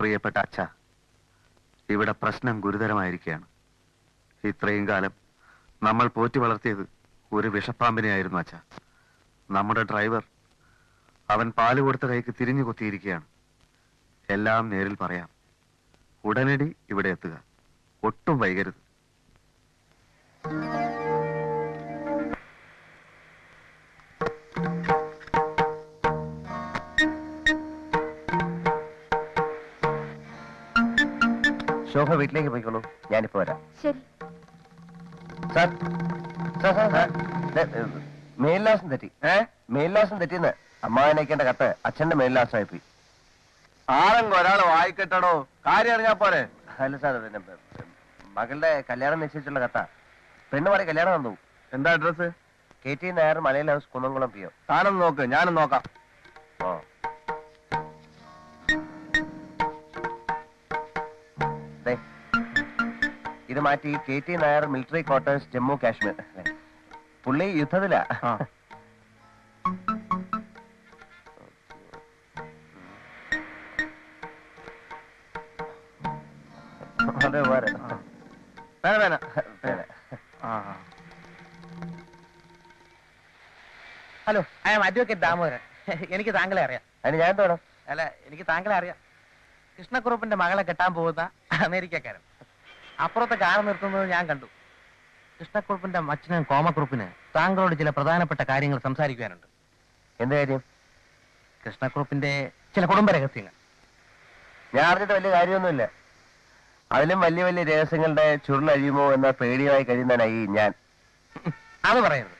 പ്രിയപ്പെട്ട അച്ഛ ഇവിടെ പ്രശ്നം ഗുരുതരമായിരിക്കുകയാണ്. ഇത്രയും കാലം നമ്മൾ പോറ്റി വളർത്തിയത് ഒരു വിഷപ്പാമ്പിനെയായിരുന്നു അച്ഛ. നമ്മുടെ ഡ്രൈവർ അവൻ പാൽ കൊടുത്ത കൈക്ക് തിരിഞ്ഞു കൊത്തിയിരിക്കുകയാണ്. എല്ലാം നേരിൽ പറയാം. ഉടനടി ഇവിടെ എത്തുക. ഒട്ടും വൈകരുത്. ശോഭ വീട്ടിലേക്ക് പോയിക്കോളൂ. ഞാനിപ്പോ വരാം. ശരി. സാർ സാർ സാർ മേൽലാസം തെറ്റി. ഏ? മേൽലാസം തെറ്റിന്ന് അമ്മാവനയക്കേണ്ട കത്ത് അച്ഛന്റെ മേൽലാസമായി പോയി. ആരെങ്കിലും ഒരാൾ വായിക്കട്ടടോ? കാര്യം അറിഞ്ഞാ പോരെ. അല്ല സാർ പിന്നെ മകളുടെ കല്യാണം നിശ്ചയിച്ചുള്ള കത്താ. പെണ്ണുമാടി കല്യാണം വന്നു എന്താ അഡ്രസ് കെ ടി നായർ മലയിൽ ഹൗസ് കുന്നംകുളം പി ഒ. താനൊന്ന് നോക്ക് ഞാനും നോക്കാം. ഓ ഇത് മാറ്റി K T Nair military quarters Jammu Kashmir. പുള്ളി യുദ്ധത്തിലാ. അതെ വേറെ വേറെ. Hello. I am advocate Damodaran. എനിക്ക് താങ്കളെ അറിയാം. അതിന് ഞാൻ എന്ത് അല്ല എനിക്ക് താങ്കളെ അറിയാം. കൃഷ്ണക്കുറുപ്പിന്റെ മകളെ കെട്ടാൻ പോകുന്ന അമേരിക്കക്കാരൻ. അപ്പുറത്തെ കാർ നിർത്തുന്നത് ഞാൻ കണ്ടു. കൃഷ്ണക്കുറുപ്പിന്റെ അച്ഛനും കോമക്കുറുപ്പിന് താങ്കളോട് ചില പ്രധാനപ്പെട്ട കാര്യങ്ങൾ സംസാരിക്കാനുണ്ട് എന്ത് കാര്യം? കൃഷ്ണക്കുറുപ്പിന്റെ ചില കുടുംബ രഹസ്യങ്ങൾ. ഞാൻ അറിഞ്ഞിട്ട് വലിയ കാര്യമൊന്നുമില്ല. അതിലും വലിയ വലിയ രഹസ്യങ്ങളുടെ ചുരുളഴിയുമോ എന്ന പേടിയായി കഴിയുന്നതിനായി ഞാൻ. അത് പറയരുത്.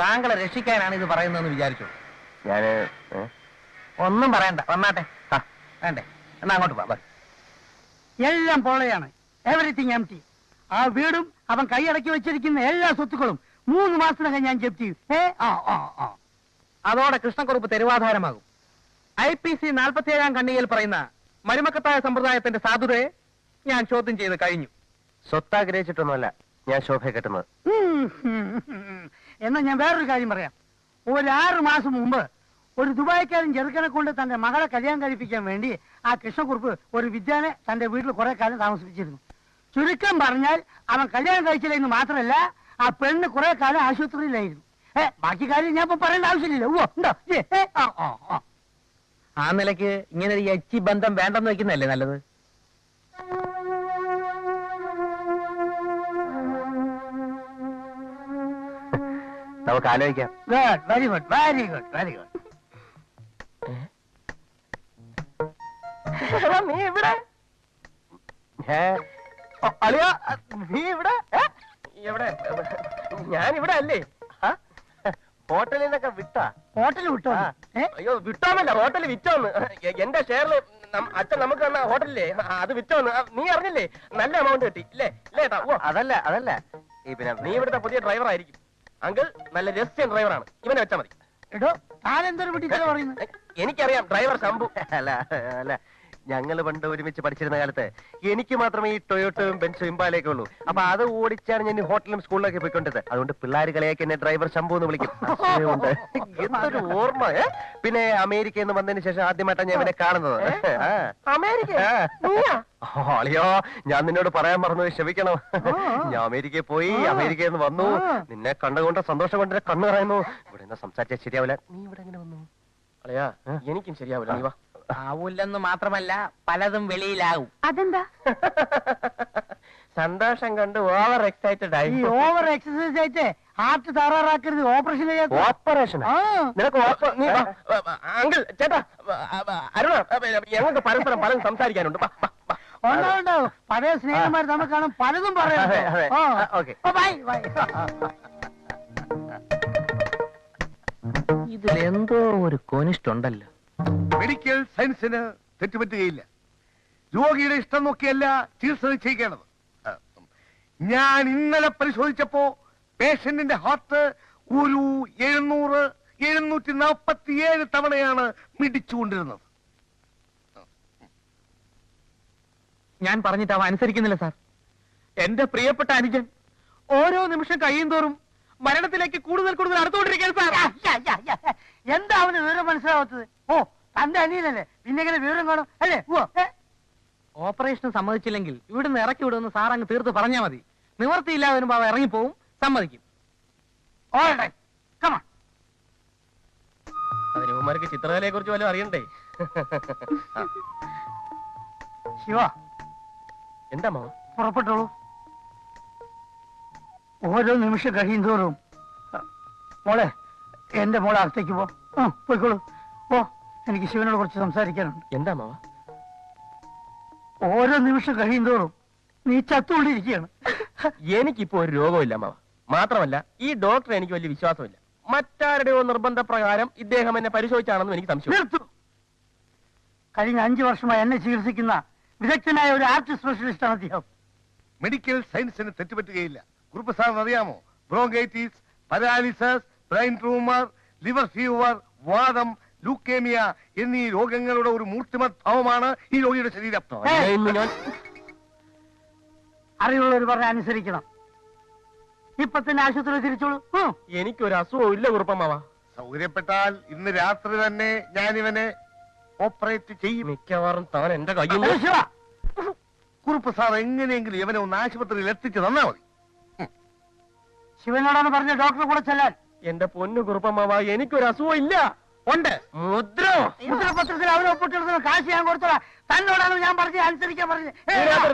താങ്കളെ രക്ഷിക്കാനാണ് ഇത് പറയുന്നതെന്ന് വിചാരിച്ചു ഞാൻ ഏ? ഒന്നും പറയണ്ട. വന്നാട്ടെ. ആ, വേണ്ടേ. എന്നാ അങ്ങോട്ട് പോവാം എല്ലാം പൊള്ളയാണ് എവറിത്തിങ് എം ടി ആ വീടും അവൻ കൈയടക്കി വെച്ചിരിക്കുന്ന എല്ലാ സ്വത്തുക്കളും മൂന്ന് മാസത്തിനകം ഞാൻ ജപ്തി ചെയ്യും. ഏ ആ ആ ആ. അതോടെ കൃഷ്ണക്കുറുപ്പ് തെരുവാധാരമാകും. ഐ പി സി നാൽപ്പത്തിയേഴാം കണ്ണിയിൽ പറയുന്ന മരുമക്കത്തായ സമ്പ്രദായത്തിന്റെ സാധുതയെ ഞാൻ ചോദ്യം ചെയ്ത് കഴിഞ്ഞു. സ്വത്താഗ്രഹിച്ചിട്ടൊന്നുമല്ല ഞാൻ ശോഭയെ കെട്ടുന്നത്. എന്നാ ഞാൻ വേറൊരു കാര്യം പറയാം. ഒരു ആറ് മാസം മുമ്പ് ഒരു ദുബായിക്കാരൻ ചെറുക്കനെ കൊണ്ട് തന്റെ മകളെ കല്യാണം കഴിപ്പിക്കാൻ വേണ്ടി ആ കൃഷ്ണക്കുറുപ്പ് ഒരു വിദ്യാനെ തന്റെ വീട്ടിൽ കുറെ കാലം താമസിപ്പിച്ചിരുന്നു. ചുരുക്കം പറഞ്ഞാൽ അവൻ കല്യാണം കഴിച്ചില്ല എന്ന് മാത്രമല്ല ആ പെണ്ണ് കുറെ കാലം ആശുപത്രിയിലായിരുന്നു. ഏ ബാക്കി കാര്യം ഞാൻ ഇപ്പൊ പറയേണ്ട ആവശ്യമില്ലല്ലോ. ഓ ഉണ്ടോ? ഏ, ഏ, ആ, ആ, ആ. ആ നിലയ്ക്ക് ഇങ്ങനെ ഒരു എച്ചി ബന്ധം വേണ്ടെന്ന് വെക്കുന്നതല്ലേ നല്ലത്? നമുക്ക് ആലോചിക്കാം. Good very good very good very good നീ ഇവിടെ അളിയ നീ ഇവിടെ? എവിടെ? ഞാൻ ഇവിടെ അല്ലേ ഹോട്ടലിൽ നിന്നൊക്കെ വിട്ടാ. ഹോട്ടലിൽ വിട്ടോ? അയ്യോ വിട്ടോന്നല്ല ഹോട്ടൽ വിറ്റോന്ന്. എന്റെ ഷെയറിൽ അച്ഛൻ നമുക്ക് തന്ന ഹോട്ടലില്ലേ? അത് വിറ്റോന്ന്. നീ അറിഞ്ഞില്ലേ? നല്ല എമൗണ്ട് കിട്ടി. ഇല്ലേ? ഇല്ലേ ഓ അതല്ല അതല്ല. പിന്നെ നീ ഇവിടുത്തെ പുതിയ ഡ്രൈവർ ആയിരിക്കും. അങ്കിൾ നല്ല രഹസ്യൻ ഡ്രൈവറാണ് ഇവനെ വെച്ചാ മതി. എടോ താൻ എന്തൊരു പറയുന്നത് എനിക്കറിയാം ഡ്രൈവർ ശംഭു. അല്ല അല്ല. ഞങ്ങൾ പണ്ട് ഒരുമിച്ച് പഠിച്ചിരുന്ന കാലത്ത് എനിക്ക് മാത്രമേ ഈ ടൊയോട്ടയും ബെൻസും ഇമ്പാലയൊക്കെ ഉള്ളൂ. അപ്പൊ അത് ഓടിച്ചാണ് ഞാൻ ഈ ഹോട്ടലും സ്കൂളിലൊക്കെ പോയിക്കൊണ്ടത് അതുകൊണ്ട് പിള്ളേർ കളിയാക്കി എന്നെ ഡ്രൈവർ ശംഭു എന്ന് വിളിക്കും. എന്തൊരു ഓർമ്മ ഏ? പിന്നെ അമേരിക്ക എന്ന് വന്നതിന് ശേഷം ആദ്യമായിട്ടാണ് ഞാൻ ഇവനെ കാണുന്നത്. അമേരിക്ക അളിയോ ഞാൻ നിന്നോട് പറയാൻ മറന്നു ക്ഷമിക്കണം. ഞാൻ അമേരിക്കയിൽ പോയി അമേരിക്കയിൽ നിന്ന് വന്നു. നിന്നെ കണ്ടുകൊണ്ട് സന്തോഷം കൊണ്ട് എന്റെ കണ്ണു പറയുന്നു ഇവിടെ നിന്ന് സംസാരിച്ചാൽ ശരിയാവില്ല. നീ ഇവിടെ എങ്ങനെ വന്നു? അളിയാ എനിക്കും ശരിയാവില്ല. നീ വാ. ആവൂല്ലെന്ന് മാത്രമല്ല പലതും വെളിയിലാവും അതെന്താ സന്തോഷം കണ്ട് ഓവർ എക്സൈറ്റഡ് ഈ ആയി ഓവർ എക്സസൈസ് ആയിട്ട് ഹാർട്ട് തറാറാക്കരുത് ഓപ്പറേഷൻ ഓപ്പറേഷൻ ആ. നിനക്ക് ഓപ്പ- നീ വാ. അങ്കിൾ ചേട്ടാ അരുണ ഞങ്ങൾക്ക് പരസ്പരം പലതും സംസാരിക്കാനുണ്ട് വാ, വാ, വാ. ഉണ്ടാവും പഴയ സ്നേഹന്മാർ നമുക്ക് കാണും പലതും പറയാം അതെ, അതെ. ആ. ആ, ഓക്കേ. ഓ, ബൈ ബൈ ഇതിലെന്തോ ഒരു കൊനിഷ്ടുണ്ടല്ലോ മെഡിക്കൽ സയൻസിന് തെറ്റുപറ്റുകയില്ല. രോഗിയുടെ ഇഷ്ടം നോക്കിയല്ല ചികിത്സ നിശ്ചയിക്കേണ്ടത്. ഞാൻ ഇന്നലെ പരിശോധിച്ചപ്പോ പേഷ്യന്റിന്റെ ഹാർട്ട് ഒരു എഴുന്നൂറ് എഴുന്നൂറ്റി നാൽപ്പത്തിയേഴ് തവണയാണ് മിടിച്ചുകൊണ്ടിരുന്നത്. ഞാൻ പറഞ്ഞിട്ട് അവ അനുസരിക്കുന്നില്ല സാർ. എന്റെ പ്രിയപ്പെട്ട അനുജൻ ഓരോ നിമിഷം കഴിയും തോറും മരണത്തിലേക്ക് കൂടുതൽ കൂടുതൽ അടുത്തുകൊണ്ടിരിക്കുകയാണ് സാർ. എന്താ അവന് വിവരം മനസ്സിലാവാത്തത്? ഓ തന്റെ അനിയനല്ലേ? പിന്നെ എങ്ങനെ വിവരം കാണും? അല്ലേ? ഓ ഓപ്പറേഷൻ സമ്മതിച്ചില്ലെങ്കിൽ ഇവിടുന്ന് ഇറക്കി വിടുമെന്ന് സാർ അങ്ങ് തീർത്ത് പറഞ്ഞാൽ മതി. നിവർത്തിയില്ലാതെ വരുമ്പോ അവ ഇറങ്ങിപ്പോവും സമ്മതിക്കും. കമാ അതിന് ഉമ്മാർക്ക് ചിത്രകലയെ കുറിച്ച് വല്ലതും അറിയണ്ടേ? ശിവ. എന്താ മാവ പുറപ്പെട്ടോളൂ. ഓരോ നിമിഷം കഴിയും തോറും. മോളെ എന്റെ മോളെ അകത്തേക്ക് പോ. പോയിക്കോളൂ. എനിക്ക് ശിവനോട് കുറച്ച് സംസാരിക്കാനുണ്ട്. എന്താ മാവ? ഓരോ നിമിഷം കഴിയുന്തോറും നീ ചത്തുകൊണ്ടിരിക്കുകയാണ്. എനിക്കിപ്പോ ഒരു രോഗമില്ല മാവ. മാത്രമല്ല ഈ ഡോക്ടർ എനിക്ക് വലിയ വിശ്വാസമില്ല. മറ്റാരുടെയോ നിർബന്ധപ്രകാരം ഇദ്ദേഹം എന്നെ പരിശോധിച്ചാണെന്നും എനിക്ക് സംശയം നിർത്തു. കഴിഞ്ഞ അഞ്ചു വർഷമായി എന്നെ ചികിത്സിക്കുന്ന വിദഗ്ധനായ ഒരു ആർട്ട് സ്പെഷ്യലിസ്റ്റ് ആണ് അദ്ദേഹം. മെഡിക്കൽ സയൻസിന് തെറ്റുപറ്റുകയില്ല. കുറുപ്പ് സാറിന് അറിയാമോ? Bronchitis paralysis brain tumour liver fever വാദം ലൂക്കേമിയ എന്നീ രോഗങ്ങളുടെ ഒരു മൂർത്തിമത് ഭാവമാണ് ഈ രോഗിയുടെ ശരീരം അറിവുള്ളവർ പറഞ്ഞ അനുസരിക്കണം. ഇപ്പൊ തന്നെ ആശുപത്രി തിരിച്ചോളൂ. എനിക്കൊരു അസുഖവും ഇല്ല കുറുപ്പമാവ സൗകര്യപ്പെട്ടാൽ ഇന്ന് രാത്രി തന്നെ ഞാൻ ഇവനെ ഓപ്പറേറ്റ് ചെയ്യും. മിക്കവാറും താൻ എന്റെ കയ്യിൽ കുറുപ്പ് സാർ എങ്ങനെയെങ്കിലും ഇവനെ ഒന്ന് ആശുപത്രിയിൽ എത്തിച്ചു തന്നാ മതി. ശിവനോടാണ് പറഞ്ഞ ഡോക്ടറെ കൂടെ ചെല്ലാൻ. എന്റെ പൊന്നു കുറുപ്പമാവ എനിക്കൊരു അസുഖം ഇല്ല. ഉണ്ട്. മുദ്ര? മുദ്രപത്രത്തിൽ അവരെ ഒപ്പിട്ടെടുക്കുന്ന കാശ് ഞാൻ കൊടുത്തോളാം. തന്നോടാണ് ഞാൻ പറഞ്ഞത് അനുസരിക്കാൻ പറഞ്ഞത്.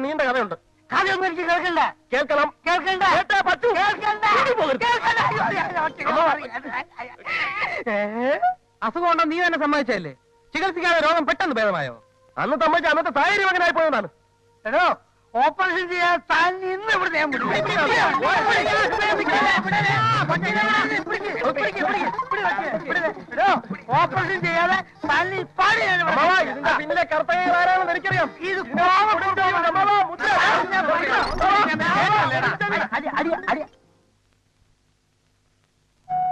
നീണ്ട കഥയുണ്ട്. കഥയൊന്നും എനിക്ക് കേൾക്കണ്ട. കേൾക്കണം. കേൾക്കണ്ട. കേട്ടാ പറ്റൂ. കേൾക്കണ്ട. ഇനി പോകരുത്. കേൾക്കണ്ട. അയ്യോ, അയ്യോ, അയ്യോ, ഒറ്റയ്ക്ക് അമ്മ. പറയാം. ഏ? അസുഖം ഉണ്ടോ നീ തന്നെ സമ്മതിച്ചല്ലേ ചികിത്സിക്കാതെ രോഗം പെട്ടെന്ന് ഭേദമായോ? അന്ന് സമ്മതിച്ച അന്നത്തെ സാഹചര്യം അങ്ങനെ ആയി പോയതാണ് എടോ ഓപ്പറേഷൻ ചെയ്യാൻ താൻ ഇന്ന് ഇവിടെ ഞാൻ. ഓപ്പറേഷൻ ചെയ്യാതെ താൻ ഇപ്പാടി കർത്തകർ ആരാണെന്ന് എനിക്കറിയാം ഇത്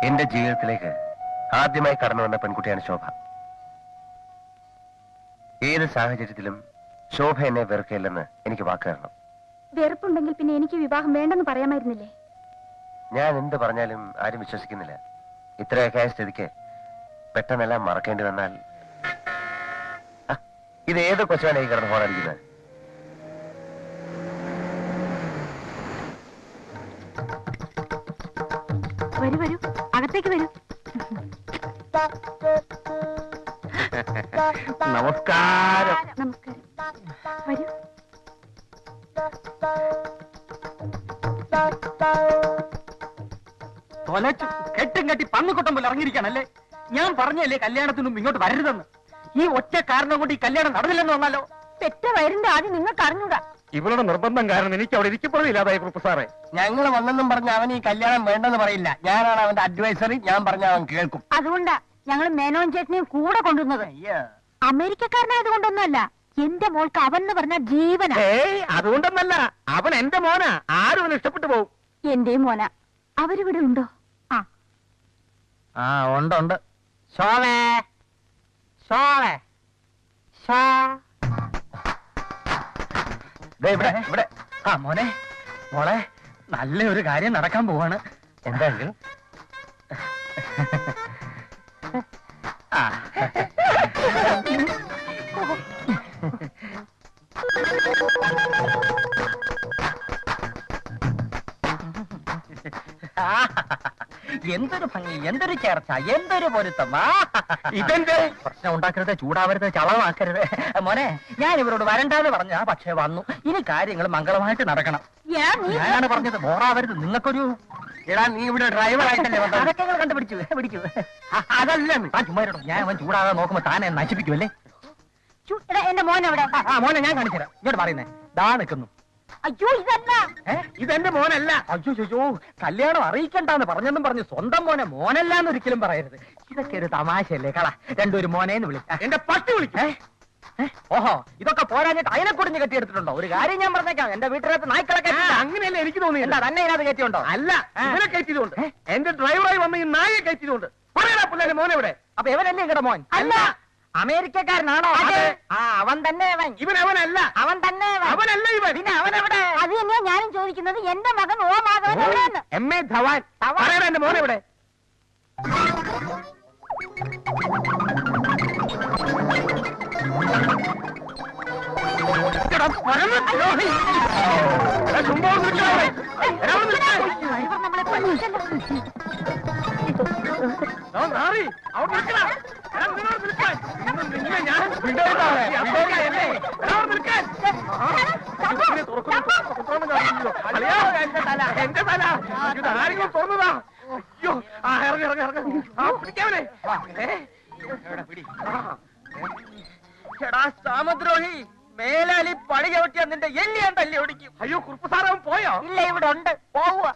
എന്റെ ജീവിതത്തിലേക്ക് ആദ്യമായി കടന്നു വന്ന പെൺകുട്ടിയാണ് ശോഭ ഏത് സാഹചര്യത്തിലും ശോഭ എന്നെ വെറുക്കയില്ലെന്ന് എനിക്ക് വാക്ക് തരണം. വെറുപ്പുണ്ടെങ്കിൽ പിന്നെ എനിക്ക് വിവാഹം വേണ്ടെന്ന് പറയാമായിരുന്നില്ലേ? ഞാൻ എന്ത് പറഞ്ഞാലും ആരും വിശ്വസിക്കുന്നില്ല. ഇത്രയൊക്കെ ആയ സ്ഥിതിക്ക് പെട്ടെന്നെല്ലാം മറക്കേണ്ടി വന്നാൽ ഇത് ഏത് കൊച്ചാണ് ഈ കിടന്ന് ഫോണടിക്കുന്നത് വരൂ വരൂ. അകത്തേക്ക് വരൂ. നമസ്കാരം. കെട്ടും കെട്ടി പന്നുകൊട്ടം പോലെ ഇറങ്ങിയിരിക്കണല്ലേ ഞാൻ പറഞ്ഞല്ലേ കല്യാണത്തിനും ഇങ്ങോട്ട് വരരുതെന്ന്. ഈ ഒറ്റ കാരണം കൊണ്ട് ഈ കല്യാണം നടന്നില്ലെന്ന് വന്നാലോ? പെറ്റ വയറിന്റെ ആദ്യം നിങ്ങൾക്ക് അറിഞ്ഞൂടാ. ഇവളുടെ നിർബന്ധം കാരണം എനിക്ക് അവിടെ ഇരിക്കപ്പെടുന്നില്ലാതായി കുറുപ്പ് സാറേ. ഞങ്ങൾ വന്നെന്നും പറഞ്ഞ അവൻ ഈ കല്യാണം വേണ്ടെന്ന് പറയില്ല. ഞാനാണ് അവന്റെ അഡ്വൈസറി ഞാൻ പറഞ്ഞ അവൻ കേൾക്കും. അതുകൊണ്ടാ ഞങ്ങൾ മേനോൻ ചേട്ടനെയും കൂടെ കൊണ്ടുവന്നത്. അമേരിക്കക്കാരനായത് കൊണ്ടൊന്നല്ല എന്റെ മോൾക്ക് അവൻ എന്ന് പറഞ്ഞ ജീവന. ഏയ് അതുകൊണ്ടൊന്നല്ല. അവൻ എന്റെ മോനാ. ആരും ഇഷ്ടപ്പെട്ടു പോകും എന്റെയും മോന. അവരിവിടെ ഉണ്ടോ? ആ ഉണ്ട് ഉണ്ട്. ശോഭേ ശോഭേ ശോ ദേ ഇവിടെ ഇവിടെ. ആ മോനെ. മോളെ നല്ല ഒരു കാര്യം നടക്കാൻ പോവാണ്. എന്തായാലും എന്തൊരു ഭംഗി എന്തൊരു ചേർച്ച എന്തൊരു പൊരുത്തം. ഇതെന്ത്? ഇതെന്റെ പ്രശ്നം ഉണ്ടാക്കരുത് ചൂടാവരുത് ചളമാക്കരുത് മോനെ ഞാൻ ഇവരോട് വരണ്ടാന്ന് പറഞ്ഞ പക്ഷേ വന്നു. ഇനി കാര്യങ്ങൾ മംഗളമായിട്ട് നടക്കണം. ഞാനാണ് പറഞ്ഞത് ബോറാവരുത്. നിങ്ങൾക്കൊരു എടാ നീ ഇവിടെ ഡ്രൈവർ ആയിട്ടല്ലേ അതൊക്കെ കണ്ടുപിടിച്ചു പിടിച്ചു. അതല്ല ഞാൻ അവൻ ചൂടാകാതെ നോക്കുമ്പോ താനെ നശിപ്പിക്കുമല്ലേ എന്റെ മോനെ മോനെ ഞാൻ കാണിച്ചുതരാം. ഇങ്ങോട്ട് പറയുന്നേ. ദാ നിൽക്കുന്നു. അയ്യോ ഇതല്ല ഇതെന്റെ മോനല്ല. അയ്യോ അയ്യോ കല്യാണം അറിയിക്കണ്ടെന്ന് പറഞ്ഞെന്നും പറഞ്ഞു സ്വന്തം മോനെ മോനല്ലാന്ന് ഒരിക്കലും പറയരുത്. ഇതൊക്കെ ഒരു തമാശയല്ലേ കള. രണ്ടൊരു മോനേന്ന് വിളിക്ക എന്റെ പട്ടി വിളിക്കേ ഓഹോ ഇതൊക്കെ പോരാഞ്ഞിട്ട് അതിനെ കുടിഞ്ഞ് കെട്ടിയെടുത്തിട്ടുണ്ടോ? ഒരു കാര്യം ഞാൻ പറഞ്ഞേക്കാം. എന്റെ വീട്ടിനകത്ത് നായ്ക്കളെ അങ്ങനെയല്ല എനിക്ക് തോന്നി എന്താ തന്നെ ഇതിനകത്ത് കയറ്റിയുണ്ടോ അല്ല ആ. ഇവനെ കയറ്റിയതുകൊണ്ട്. എന്റെ ഡ്രൈവറായി വന്ന ഈ നായെ കയറ്റിയതുകൊണ്ട്. പിള്ളേരെ മോനെ ഇവിടെ അപ്പൊ ഇവരല്ലേ ഇങ്ങടെ മോൻ? അല്ല. അമേരിക്കക്കാരനാണോ അതെ. ആ അവൻ തന്നെ അവൻ. ഇവൻ അവനല്ല. അവൻ തന്നെ അവൻ. അവനല്ല ഇവൻ. പിന്നെ അവനെവിടെ അത് തന്നെയാ ഞാനും ചോദിക്കുന്നത്. എന്റെ മകൻ ഓ മാധവൻ എവിടെയെന്ന്? M A Dhawan. ധവാൻ. പറയടാ എന്റെ മോനെ. ഇവിടെ ഡ്രൈവർ നമ്മളെ പറ്റിച്ചല്ലോ എന്റെ തല. ഇത് ആരെങ്കിലും തുറന്നതാ? അയ്യോ ആ ഇറങ്ങി ഇറങ്ങി ഇറങ്ങി. ആ പിടിക്കാവനെ. എടാ സാമദ്രോഹി മേലാലി പണി ചവിട്ടിയാ നിന്റെ എല്ലി ഞാൻ തല്ലി ഓടിക്കും അയ്യോ കുറുപ്പ് സാറവൻ പോയോ? ഇല്ല ഇവിടെ ഉണ്ട്. പോവുക